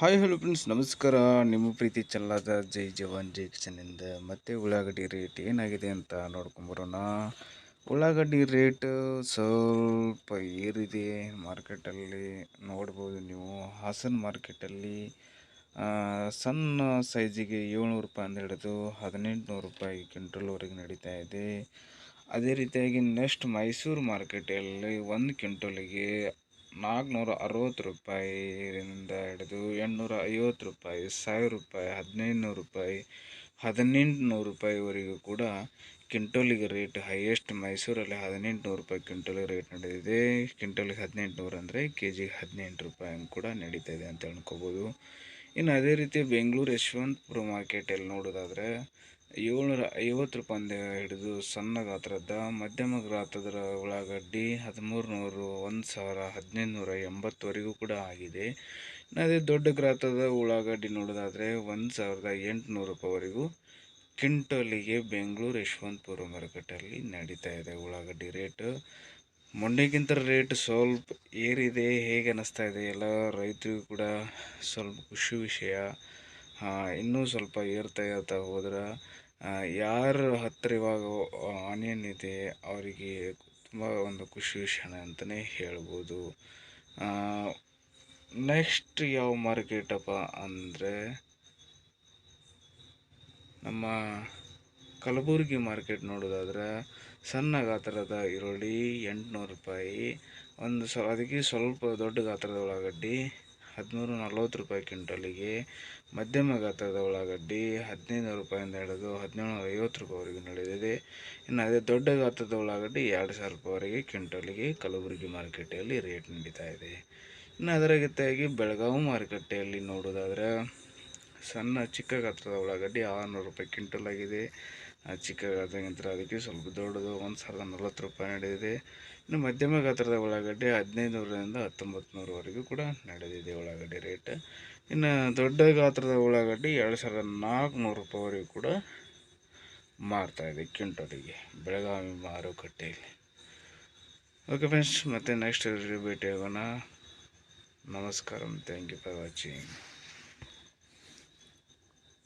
Hi hello friends ನಮಸ್ಕಾರ. ನಿಮ್ಮ ಪ್ರೀತಿ ಚೆಲ್ಲಾದ ಜೈ ಜವಾನ್, ಜೈ ಕಿಚನಿಂದ ಮತ್ತೆ ಉಳ್ಳಾಗಡ್ಡಿ ರೇಟ್ ಏನಾಗಿದೆ ಅಂತ ನೋಡ್ಕೊಂಬರೋಣ. ಉಳ್ಳಾಗಡ್ಡಿ ರೇಟ್ ಸ್ವಲ್ಪ ಏರಿದೆ. ಮಾರ್ಕೆಟಲ್ಲಿ ನೋಡ್ಬೋದು ನೀವು. ಹಾಸನ ಮಾರ್ಕೆಟಲ್ಲಿ ಸಣ್ಣ ಸೈಜಿಗೆ ಏಳ್ನೂರು ರೂಪಾಯಿಂದ ಹಿಡಿದು ಹದಿನೆಂಟುನೂರು ರೂಪಾಯಿ ಕ್ವಿಂಟಲ್ವರೆಗೆ ನಡೀತಾ ಇದೆ. ಅದೇ ರೀತಿಯಾಗಿ ನೆಕ್ಸ್ಟ್ ಮೈಸೂರು ಮಾರ್ಕೆಟಲ್ಲಿ ಒಂದು ಕ್ವಿಂಟಲಿಗೆ ನಾಲ್ಕುನೂರ ಅರವತ್ತು ರೂಪಾಯಿಯಿಂದ ಹಿಡಿದು ಎಂಟುನೂರ ಐವತ್ತು ರೂಪಾಯಿ, ಸಾವಿರ ರೂಪಾಯಿ ಹದಿನೈದು ನೂರು ರೂಪಾಯಿ ಹದಿನೆಂಟು ನೂರು ರೂಪಾಯಿವರೆಗೂ ಕೂಡ ಕ್ವಿಂಟಲಿಗೆ ರೇಟ್ ಹೈಯೆಸ್ಟ್ ಮೈಸೂರಲ್ಲಿ ಹದಿನೆಂಟು ನೂರು ರೂಪಾಯಿ ಕ್ವಿಂಟಲಿಗೆ ರೇಟ್ ನಡೆದಿದೆ. ಕ್ವಿಂಟಲಿಗೆ ಹದಿನೆಂಟು ನೂರು ಅಂದರೆ ಕೆ ಜಿಗೆ ಹದಿನೆಂಟು ರೂಪಾಯಿ ಕೂಡ ನಡೀತಾ ಇದೆ ಅಂತ ಅನ್ಕೋಬೋದು ಇನ್ನು ಅದೇ ರೀತಿ ಬೆಂಗಳೂರು ಯಶವಂತಪುರ ಮಾರ್ಕೆಟಲ್ಲಿ ನೋಡೋದಾದರೆ ಏಳ್ನೂರ ಐವತ್ತು ರೂಪಾಯಿಂದ ಹಿಡಿದು ಸಣ್ಣ ಗಾತ್ರದ, ಮಧ್ಯಮ ಗಾತ್ರದ ಉಳ್ಳಾಗಡ್ಡಿ ಹದಿಮೂರು ನೂರು ಒಂದು ಸಾವಿರ ಹದಿನೈದು ನೂರ ಎಂಬತ್ತುವರೆಗೂ ಕೂಡ ಆಗಿದೆ. ಅದೇ ದೊಡ್ಡ ಗಾತ್ರದ ಉಳ್ಳಾಗಡ್ಡಿ ನೋಡೋದಾದರೆ ಒಂದು ಸಾವಿರದ ಎಂಟುನೂರು ರೂಪಾಯಿವರೆಗೂ ಕ್ವಿಂಟಲಿಗೆ ಬೆಂಗಳೂರು ಯಶವಂತಪುರ ಮಾರುಕಟ್ಟೆಯಲ್ಲಿ ನಡೀತಾ ಇದೆ ಉಳ್ಳಾಗಡ್ಡಿ ರೇಟ್. ಮೊನ್ನೆಗಿಂತ ರೇಟ್ ಸ್ವಲ್ಪ ಏರಿದೆ, ಹೇಗೆ ಅನ್ನಿಸ್ತಾ ಇದೆ ಎಲ್ಲ ರೈತರಿಗೂ ಕೂಡ ಸ್ವಲ್ಪ ಖುಷಿ ವಿಷಯ. ಇನ್ನೂ ಸ್ವಲ್ಪ ಏರ್ತಾ ಏರ್ತಾ ಹೋದ್ರೆ ಯಾರ ಹತ್ತಿರ ಇವಾಗ ಆನಿಯನ್ ಇದೆ, ಅವರಿಗೆ ತುಂಬ ಒಂದು ಖುಷಿ ವಿಷಯ ಅಂತಲೇ ಹೇಳ್ಬೋದು. ನೆಕ್ಸ್ಟ್ ಯಾವ ಮಾರ್ಕೆಟಪ್ಪ ಅಂದರೆ, ನಮ್ಮ ಕಲಬುರಗಿ ಮಾರ್ಕೆಟ್ ನೋಡೋದಾದ್ರೆ, ಸಣ್ಣ ಗಾತ್ರದ ಈರುಳ್ಳಿ ಎಂಟುನೂರು ರೂಪಾಯಿ, ಒಂದು ಸ, ಅದಕ್ಕೆ ಸ್ವಲ್ಪ ದೊಡ್ಡ ಗಾತ್ರದ ಉಳ್ಳಾಗಡ್ಡಿ ಹದಿಮೂರು ನಲ್ವತ್ತು ರೂಪಾಯಿ ಕ್ವಿಂಟಲಿಗೆ ಮಧ್ಯಮ ಗಾತ್ರದ ಉಳ್ಳಾಗಡ್ಡಿ ಹದಿನೈದು ರೂಪಾಯಿಂದ ಹಿಡಿದು ಹದಿನೇಳು ಐವತ್ತು ರೂಪಾಯಿವರೆಗೂ ನಡೆದಿದೆ. ಇನ್ನು ಅದೇ ದೊಡ್ಡ ಗಾತ್ರದ ಉಳ್ಳಾಗಡ್ಡಿ ಎರಡು ಸಾವಿರ ರೂಪಾಯಿವರೆಗೆ ಕ್ವಿಂಟಲಿಗೆ ಕಲಬುರಗಿ ಮಾರುಕಟ್ಟೆಯಲ್ಲಿ ರೇಟ್ ನಡೀತಾ ಇದೆ. ಇನ್ನು ಅದರ ಜೊತೆಯಾಗಿ ಬೆಳಗಾವಿ ಮಾರುಕಟ್ಟೆಯಲ್ಲಿ ನೋಡೋದಾದರೆ ಸಣ್ಣ ಚಿಕ್ಕ ಗಾತ್ರದ ಉಳ್ಳಾಗಡ್ಡಿ ಆರುನೂರು ರೂಪಾಯಿ ಕ್ವಿಂಟಲ್ ಆಗಿದೆ. ಚಿಕ್ಕ ಗಾತ್ರಗಿಂತ ಅದಕ್ಕೆ ಸ್ವಲ್ಪ ದೊಡ್ಡದು ಒಂದು ಸಾವಿರದ ನಲ್ವತ್ತು ರೂಪಾಯಿ ನಡೆದಿದೆ. ಇನ್ನು ಮಧ್ಯಮ ಗಾತ್ರದ ಉಳ್ಳಾಗಡ್ಡೆ ಹದಿನೈದು ನೂರರಿಂದ ಹತ್ತೊಂಬತ್ತು ನೂರವರೆಗೂ ಕೂಡ ನಡೆದಿದೆ ಉಳ್ಳಾಗಡ್ಡೆ ರೇಟ್. ಇನ್ನು ದೊಡ್ಡ ಗಾತ್ರದ ಉಳ್ಳಾಗಡ್ಡೆ ಎರಡು ಸಾವಿರದ ನಾಲ್ಕುನೂರು ರೂಪಾಯಿವರೆಗೂ ಕೂಡ ಮಾರ್ತಾಯಿದೆ ಕ್ವಿಂಟಲಿಗೆ ಬೆಳಗಾವಿ ಮಾರುಕಟ್ಟೆಯಲ್ಲಿ ಓಕೆ ಫ್ರೆಂಡ್ಸ್, ಮತ್ತೆ ನೆಕ್ಸ್ಟ್ ಭೇಟಿ ಆಗೋಣ ನಮಸ್ಕಾರ ಥ್ಯಾಂಕ್ ಯು ಫಾರ್ ವಾಚಿಂಗ್